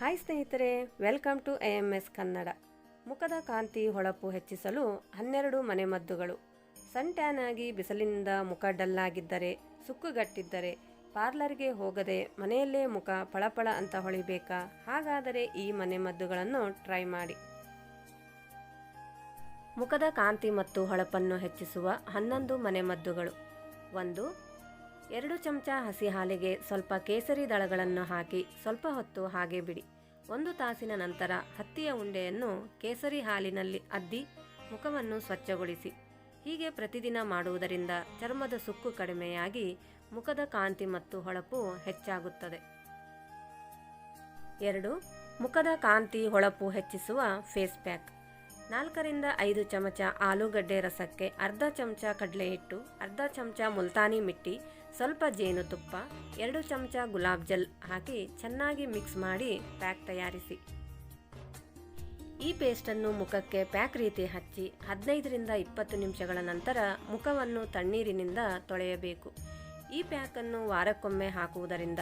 Hi ಸ್ನೇಹಿತರೆ welcome to A M S Kannada. ಮುಖದ ಕಾಂತಿ ಹೊಳಪು ಹೆಚ್ಚಿಸಲು ಹನ್ನೆರಡು ಮನೆಮದ್ದುಗಳು. ಸನ್ ಟ್ಯಾನ್ ಆಗಿ ಬಿಸಿಲಿನಿಂದ ಮುಖ ಡಲ್ಲಾಗಿದ್ದರೆ, ಸುಕ್ಕುಗಟ್ಟಿದ್ದರೆ ಪಾರ್ಲರ್ಗೆ ಹೋಗದೆ ಮನೆಯಲ್ಲೇ ಮುಖ ಪಳಪಳ ಅಂತ ಹೊಳಿಬೇಕಾ? ಹಾಗಾದರೆ ಈ ಮನೆಮದ್ದುಗಳನ್ನು ಟ್ರೈ ಮಾಡಿ. ಮುಖದ ಕಾಂತಿ ಮತ್ತು ಹೊಳಪನ್ನು ಹೆಚ್ಚಿಸುವ ಹನ್ನೊಂದು ಮನೆಮದ್ದುಗಳು. ಒಂದು ಎರಡು ಚಮಚ ಹಸಿ ಹಾಲಿಗೆ ಸ್ವಲ್ಪ ಕೇಸರಿ ದಳಗಳನ್ನು ಹಾಕಿ ಸ್ವಲ್ಪ ಹೊತ್ತು ಹಾಗೆ ಬಿಡಿ. ಒಂದು ತಾಸಿನ ನಂತರ ಹತ್ತಿಯ ಉಂಡೆಯನ್ನು ಕೇಸರಿ ಹಾಲಿನಲ್ಲಿ ಅದ್ದಿ ಮುಖವನ್ನು ಸ್ವಚ್ಛಗೊಳಿಸಿ. ಹೀಗೆ ಪ್ರತಿದಿನ ಮಾಡುವುದರಿಂದ ಚರ್ಮದ ಸುಕ್ಕು ಕಡಿಮೆಯಾಗಿ ಮುಖದ ಕಾಂತಿ ಮತ್ತು ಹೊಳಪು ಹೆಚ್ಚಾಗುತ್ತದೆ. ಎರಡು, ಮುಖದ ಕಾಂತಿ ಹೊಳಪು ಹೆಚ್ಚಿಸುವ ಫೇಸ್ ಪ್ಯಾಕ್. ನಾಲ್ಕರಿಂದ ಐದು ಚಮಚ ಆಲೂಗಡ್ಡೆ ರಸಕ್ಕೆ ಅರ್ಧ ಚಮಚ ಕಡಲೆ ಹಿಟ್ಟು ಅರ್ಧ ಚಮಚ ಮುಲ್ತಾನಿ ಮಿಟ್ಟಿ ಸ್ವಲ್ಪ ಜೇನುತುಪ್ಪ ಎರಡು ಚಮಚ ಗುಲಾಬ್ ಜಲ್ ಹಾಕಿ ಚೆನ್ನಾಗಿ ಮಿಕ್ಸ್ ಮಾಡಿ ಪ್ಯಾಕ್ ತಯಾರಿಸಿ. ಈ ಪೇಸ್ಟನ್ನು ಮುಖಕ್ಕೆ ಪ್ಯಾಕ್ ರೀತಿ ಹಚ್ಚಿ ಹದಿನೈದರಿಂದ ಇಪ್ಪತ್ತು ನಿಮಿಷಗಳ ನಂತರ ಮುಖವನ್ನು ತಣ್ಣೀರಿನಿಂದ ತೊಳೆಯಬೇಕು. ಈ ಪ್ಯಾಕನ್ನು ವಾರಕ್ಕೊಮ್ಮೆ ಹಾಕುವುದರಿಂದ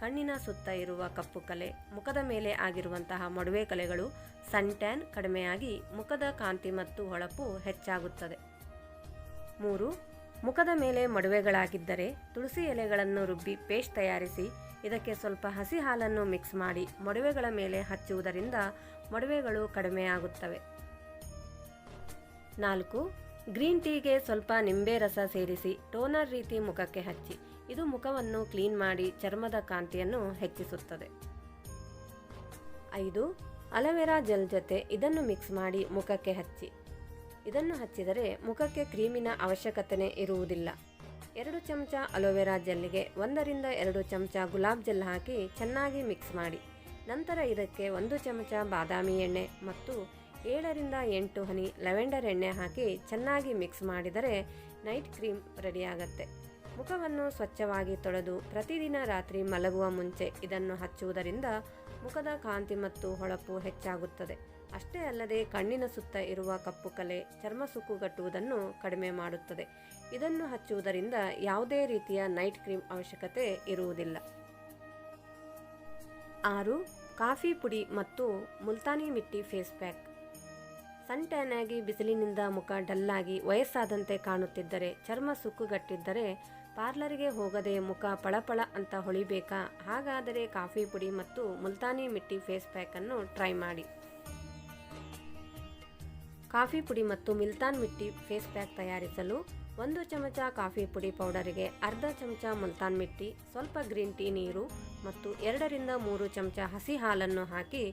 ಕಣ್ಣಿನ ಸುತ್ತ ಇರುವ ಕಪ್ಪು ಕಲೆ, ಮುಖದ ಮೇಲೆ ಆಗಿರುವಂತಹ ಮೊಡವೆ ಕಲೆಗಳು ಸನ್ ಟ್ಯಾನ್ ಕಡಿಮೆಯಾಗಿ ಮುಖದ ಕಾಂತಿ ಮತ್ತು ಹೊಳಪು ಹೆಚ್ಚಾಗುತ್ತದೆ. ಮೂರು ಮುಖದ ಮೇಲೆ ಮಡುವೆಗಳಾಗಿದ್ದರೆ ತುಳಸಿ ಎಲೆಗಳನ್ನು ರುಬ್ಬಿ ಪೇಸ್ಟ್ ತಯಾರಿಸಿ ಇದಕ್ಕೆ ಸ್ವಲ್ಪ ಹಸಿ ಹಾಲನ್ನು ಮಿಕ್ಸ್ ಮಾಡಿ ಮಡುವೆಗಳ ಮೇಲೆ ಹಚ್ಚುವುದರಿಂದ ಮೊಡವೆಗಳು ಕಡಿಮೆಯಾಗುತ್ತವೆ ನಾಲ್ಕು, ಗ್ರೀನ್ ಟೀಗೆ ಸ್ವಲ್ಪ ನಿಂಬೆ ರಸ ಸೇರಿಸಿ ಟೋನರ್ ರೀತಿ ಮುಖಕ್ಕೆ ಹಚ್ಚಿ ಇದು ಮುಖವನ್ನು ಕ್ಲೀನ್ ಮಾಡಿ ಚರ್ಮದ ಕಾಂತಿಯನ್ನು ಹೆಚ್ಚಿಸುತ್ತದೆ. ಐದು, ಅಲವೆರಾ ಜೆಲ್ ಜೊತೆ ಇದನ್ನು ಮಿಕ್ಸ್ ಮಾಡಿ ಮುಖಕ್ಕೆ ಹಚ್ಚಿ ಇದನ್ನು ಹಚ್ಚಿದರೆ ಮುಖಕ್ಕೆ ಕ್ರೀಮಿನ ಅವಶ್ಯಕತೆ ಇರುವುದಿಲ್ಲ. ಎರಡು ಚಮಚ ಅಲೋವೆರಾ ಜೆಲ್ಲಿಗೆ ಒಂದರಿಂದ ಎರಡು ಚಮಚ ಗುಲಾಬ್ ಜೆಲ್ ಹಾಕಿ ಚೆನ್ನಾಗಿ ಮಿಕ್ಸ್ ಮಾಡಿ. ನಂತರ ಇದಕ್ಕೆ ಒಂದು ಚಮಚ ಬಾದಾಮಿ ಎಣ್ಣೆ ಮತ್ತು ಏಳರಿಂದ ಎಂಟು ಹನಿ ಲೆವೆಂಡರ್ ಎಣ್ಣೆ ಹಾಕಿ ಚೆನ್ನಾಗಿ ಮಿಕ್ಸ್ ಮಾಡಿದರೆ ನೈಟ್ ಕ್ರೀಮ್ ರೆಡಿಯಾಗತ್ತೆ. ಮುಖವನ್ನು ಸ್ವಚ್ಛವಾಗಿ ತೊಳೆದು ಪ್ರತಿದಿನ ರಾತ್ರಿ ಮಲಗುವ ಮುಂಚೆ ಇದನ್ನು ಹಚ್ಚುವುದರಿಂದ ಮುಖದ ಕಾಂತಿ ಮತ್ತು ಹೊಳಪು ಹೆಚ್ಚಾಗುತ್ತದೆ. ಅಷ್ಟೇ ಅಲ್ಲದೆ ಕಣ್ಣಿನ ಸುತ್ತ ಇರುವ ಕಪ್ಪು ಕಲೆ, ಚರ್ಮ ಸುಕ್ಕುಗಟ್ಟುವುದನ್ನು ಕಡಿಮೆ ಮಾಡುತ್ತದೆ. ಇದನ್ನು ಹಚ್ಚುವುದರಿಂದ ಯಾವುದೇ ರೀತಿಯ ನೈಟ್ ಕ್ರೀಮ್ ಅವಶ್ಯಕತೆ ಇರುವುದಿಲ್ಲ. ಆರು, ಕಾಫಿ ಪುಡಿ ಮತ್ತು ಮುಲ್ತಾನಿ ಮಿಟ್ಟಿ ಫೇಸ್ ಪ್ಯಾಕ್. ಸನ್ ಆಗಿ ಬಿಸಿಲಿನಿಂದ ಮುಖ ಡಲ್ಲಾಗಿ ವಯಸ್ಸಾದಂತೆ ಕಾಣುತ್ತಿದ್ದರೆ, ಚರ್ಮ ಸುಕ್ಕುಗಟ್ಟಿದ್ದರೆ ಪಾರ್ಲರಿಗೆ ಹೋಗದೆ ಮುಖ ಪಳಪಳ ಅಂತ ಹೊಳಿಬೇಕಾ? ಹಾಗಾದರೆ ಕಾಫಿ ಪುಡಿ ಮತ್ತು ಮುಲ್ತಾನಿ ಮಿಟ್ಟಿ ಫೇಸ್ ಪ್ಯಾಕನ್ನು ಟ್ರೈ ಮಾಡಿ. ಕಾಫಿ ಪುಡಿ ಮತ್ತು ಮಿಲ್ತಾನ್ ಮಿಟ್ಟಿ ಫೇಸ್ ಪ್ಯಾಕ್ ತಯಾರಿಸಲು ಒಂದು ಚಮಚ ಕಾಫಿ ಪುಡಿ ಪೌಡರಿಗೆ ಅರ್ಧ ಚಮಚ ಮುಲ್ತಾನ್ ಮಿಟ್ಟಿ, ಸ್ವಲ್ಪ ಗ್ರೀನ್ ಟೀ ನೀರು ಮತ್ತು ಎರಡರಿಂದ ಮೂರು ಚಮಚ ಹಸಿ ಹಾಲನ್ನು ಹಾಕಿ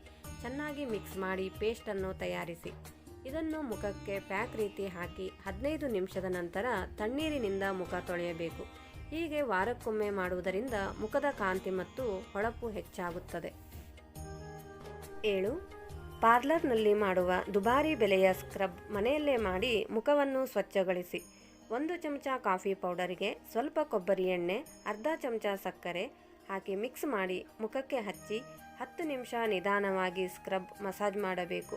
ಚೆನ್ನಾಗಿ ಮಿಕ್ಸ್ ಮಾಡಿ ಪೇಸ್ಟನ್ನು ತಯಾರಿಸಿ. ಇದನ್ನು ಮುಖಕ್ಕೆ ಪ್ಯಾಕ್ ರೀತಿ ಹಾಕಿ ಹದಿನೈದು ನಿಮಿಷದ ನಂತರ ತಣ್ಣೀರಿನಿಂದ ಮುಖ ತೊಳೆಯಬೇಕು. ಹೀಗೆ ವಾರಕ್ಕೊಮ್ಮೆ ಮಾಡುವುದರಿಂದ ಮುಖದ ಕಾಂತಿ ಮತ್ತು ಹೊಳಪು ಹೆಚ್ಚಾಗುತ್ತದೆ. ಏಳು ಪಾರ್ಲರ್ನಲ್ಲಿ ಮಾಡುವ ದುಬಾರಿ ಬೆಲೆಯ ಸ್ಕ್ರಬ್ ಮನೆಯಲ್ಲೇ ಮಾಡಿ ಮುಖವನ್ನು ಸ್ವಚ್ಛಗೊಳಿಸಿ. ಒಂದು ಚಮಚ ಕಾಫಿ ಪೌಡರಿಗೆ ಸ್ವಲ್ಪ ಕೊಬ್ಬರಿ ಎಣ್ಣೆ, ಅರ್ಧ ಚಮಚ ಸಕ್ಕರೆ ಹಾಕಿ ಮಿಕ್ಸ್ ಮಾಡಿ ಮುಖಕ್ಕೆ ಹಚ್ಚಿ ಹತ್ತು ನಿಮಿಷ ನಿಧಾನವಾಗಿ ಸ್ಕ್ರಬ್ ಮಸಾಜ್ ಮಾಡಬೇಕು.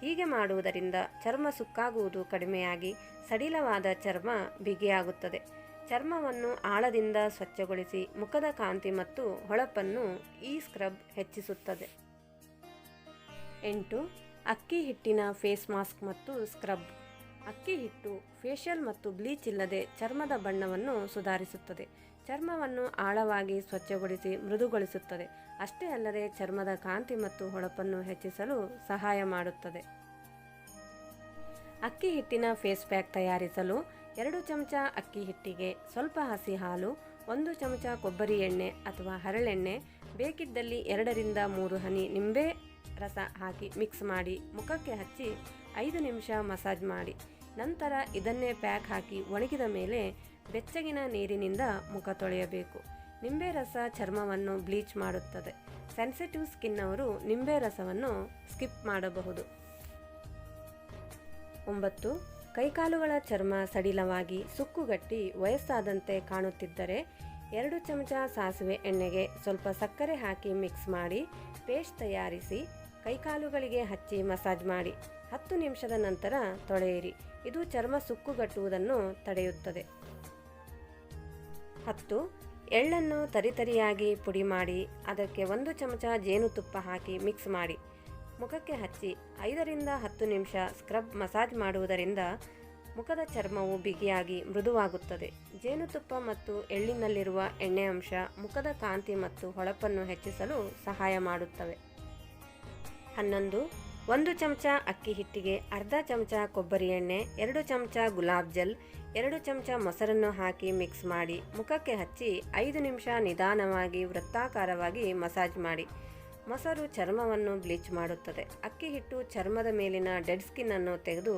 ಹೀಗೆ ಮಾಡುವುದರಿಂದ ಚರ್ಮ ಸುಕ್ಕಾಗುವುದು ಕಡಿಮೆಯಾಗಿ ಸಡಿಲವಾದ ಚರ್ಮ ಬಿಗಿಯಾಗುತ್ತದೆ. ಚರ್ಮವನ್ನು ಆಳದಿಂದ ಸ್ವಚ್ಛಗೊಳಿಸಿ ಮುಖದ ಕಾಂತಿ ಮತ್ತು ಹೊಳಪನ್ನು ಈ ಸ್ಕ್ರಬ್ ಹೆಚ್ಚಿಸುತ್ತದೆ. ಎಂಟು, ಅಕ್ಕಿ ಹಿಟ್ಟಿನ ಫೇಸ್ ಮಾಸ್ಕ್ ಮತ್ತು ಸ್ಕ್ರಬ್. ಅಕ್ಕಿ ಹಿಟ್ಟು ಫೇಶಿಯಲ್ ಮತ್ತು ಬ್ಲೀಚ್ ಇಲ್ಲದೆ ಚರ್ಮದ ಬಣ್ಣವನ್ನು ಸುಧಾರಿಸುತ್ತದೆ. ಚರ್ಮವನ್ನು ಆಳವಾಗಿ ಸ್ವಚ್ಛಗೊಳಿಸಿ ಮೃದುಗೊಳಿಸುತ್ತದೆ. ಅಷ್ಟೇ ಅಲ್ಲದೆ ಚರ್ಮದ ಕಾಂತಿ ಮತ್ತು ಹೊಳಪನ್ನು ಹೆಚ್ಚಿಸಲು ಸಹಾಯ ಮಾಡುತ್ತದೆ. ಅಕ್ಕಿ ಹಿಟ್ಟಿನ ಫೇಸ್ ಪ್ಯಾಕ್ ತಯಾರಿಸಲು ಎರಡು ಚಮಚ ಅಕ್ಕಿ ಹಿಟ್ಟಿಗೆ ಸ್ವಲ್ಪ ಹಸಿ ಹಾಲು, ಒಂದು ಚಮಚ ಕೊಬ್ಬರಿ ಎಣ್ಣೆ ಅಥವಾ ಹರಳೆಣ್ಣೆ, ಬೇಕಿದ್ದಲ್ಲಿ ಎರಡರಿಂದ ಮೂರು ಹನಿ ನಿಂಬೆ ರಸ ಹಾಕಿ ಮಿಕ್ಸ್ ಮಾಡಿ ಮುಖಕ್ಕೆ ಹಚ್ಚಿ ಐದು ನಿಮಿಷ ಮಸಾಜ್ ಮಾಡಿ. ನಂತರ ಇದನ್ನೇ ಪ್ಯಾಕ್ ಹಾಕಿ ಒಣಗಿದ ಮೇಲೆ ಬೆಚ್ಚಗಿನ ನೀರಿನಿಂದ ಮುಖ ತೊಳೆಯಬೇಕು. ನಿಂಬೆ ರಸ ಚರ್ಮವನ್ನು ಬ್ಲೀಚ್ ಮಾಡುತ್ತದೆ. ಸೆನ್ಸಿಟಿವ್ ಸ್ಕಿನ್ ಅವರು ನಿಂಬೆ ರಸವನ್ನು ಸ್ಕಿಪ್ ಮಾಡಬಹುದು. ಒಂಬತ್ತು, ಕೈಕಾಲುಗಳ ಚರ್ಮ ಸಡಿಲವಾಗಿ ಸುಕ್ಕುಗಟ್ಟಿ ವಯಸ್ಸಾದಂತೆ ಕಾಣುತ್ತಿದ್ದರೆ ಎರಡು ಚಮಚ ಸಾಸಿವೆ ಎಣ್ಣೆಗೆ ಸ್ವಲ್ಪ ಸಕ್ಕರೆ ಹಾಕಿ ಮಿಕ್ಸ್ ಮಾಡಿ ಪೇಸ್ಟ್ ತಯಾರಿಸಿ ಕೈಕಾಲುಗಳಿಗೆ ಹಚ್ಚಿ ಮಸಾಜ್ ಮಾಡಿ. ಹತ್ತು ನಿಮಿಷದ ನಂತರ ತೊಳೆಯಿರಿ. ಇದು ಚರ್ಮ ಸುಕ್ಕುಗಟ್ಟುವುದನ್ನು ತಡೆಯುತ್ತದೆ. ಹತ್ತು. ಎಳ್ಳನ್ನು ತರಿತರಿಯಾಗಿ ಪುಡಿ ಮಾಡಿ, ಅದಕ್ಕೆ ಒಂದು ಚಮಚ ಜೇನುತುಪ್ಪ ಹಾಕಿ ಮಿಕ್ಸ್ ಮಾಡಿ. ಮುಖಕ್ಕೆ ಹಚ್ಚಿ ಐದರಿಂದ ಹತ್ತು ನಿಮಿಷ ಸ್ಕ್ರಬ್ ಮಸಾಜ್ ಮಾಡುವುದರಿಂದ ಮುಖದ ಚರ್ಮವು ಬಿಗಿಯಾಗಿ ಮೃದುವಾಗುತ್ತದೆ. ಜೇನುತುಪ್ಪ ಮತ್ತು ಎಳ್ಳಿನಲ್ಲಿರುವ ಎಣ್ಣೆ ಅಂಶ ಮುಖದ ಕಾಂತಿ ಮತ್ತು ಹೊಳಪನ್ನು ಹೆಚ್ಚಿಸಲು ಸಹಾಯ ಮಾಡುತ್ತವೆ. ಹನ್ನೊಂದು, ಒಂದು ಚಮಚ ಅಕ್ಕಿ ಹಿಟ್ಟಿಗೆ ಅರ್ಧ ಚಮಚ ಕೊಬ್ಬರಿ ಎಣ್ಣೆ, ಎರಡು ಚಮಚ ಗುಲಾಬ್ ಜಲ್, ಎರಡು ಚಮಚ ಮೊಸರನ್ನು ಹಾಕಿ ಮಿಕ್ಸ್ ಮಾಡಿ ಮುಖಕ್ಕೆ ಹಚ್ಚಿ ಐದು ನಿಮಿಷ ನಿಧಾನವಾಗಿ ವೃತ್ತಾಕಾರವಾಗಿ ಮಸಾಜ್ ಮಾಡಿ. ಮೊಸರು ಚರ್ಮವನ್ನು ಬ್ಲೀಚ್ ಮಾಡುತ್ತದೆ. ಅಕ್ಕಿ ಹಿಟ್ಟು ಚರ್ಮದ ಮೇಲಿನ ಡೆಡ್ ಸ್ಕಿನ್ ಅನ್ನು ತೆಗೆದು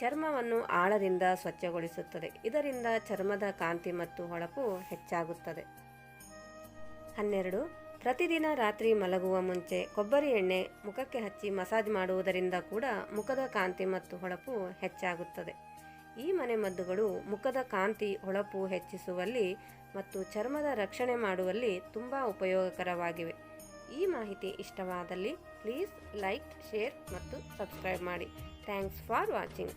ಚರ್ಮವನ್ನು ಆಳದಿಂದ ಸ್ವಚ್ಛಗೊಳಿಸುತ್ತದೆ. ಇದರಿಂದ ಚರ್ಮದ ಕಾಂತಿ ಮತ್ತು ಹೊಳಪು ಹೆಚ್ಚಾಗುತ್ತದೆ. ಹನ್ನೆರಡು ಪ್ರತಿದಿನ ರಾತ್ರಿ ಮಲಗುವ ಮುಂಚೆ ಕೊಬ್ಬರಿ ಎಣ್ಣೆ ಮುಖಕ್ಕೆ ಹಚ್ಚಿ ಮಸಾಜ್ ಮಾಡುವುದರಿಂದ ಕೂಡ ಮುಖದ ಕಾಂತಿ ಮತ್ತು ಹೊಳಪು ಹೆಚ್ಚಾಗುತ್ತದೆ. ಈ ಮನೆಮದ್ದುಗಳು ಮುಖದ ಕಾಂತಿ, ಹೊಳಪು ಹೆಚ್ಚಿಸುವಲ್ಲಿ ಮತ್ತು ಚರ್ಮದ ರಕ್ಷಣೆ ಮಾಡುವಲ್ಲಿ ತುಂಬ ಉಪಯೋಗಕರವಾಗಿವೆ. ಈ ಮಾಹಿತಿ ಇಷ್ಟವಾದಲ್ಲಿ ಪ್ಲೀಸ್ ಲೈಕ್, ಶೇರ್ ಮತ್ತು ಸಬ್ಸ್ಕ್ರೈಬ್ ಮಾಡಿ. Thanks for watching.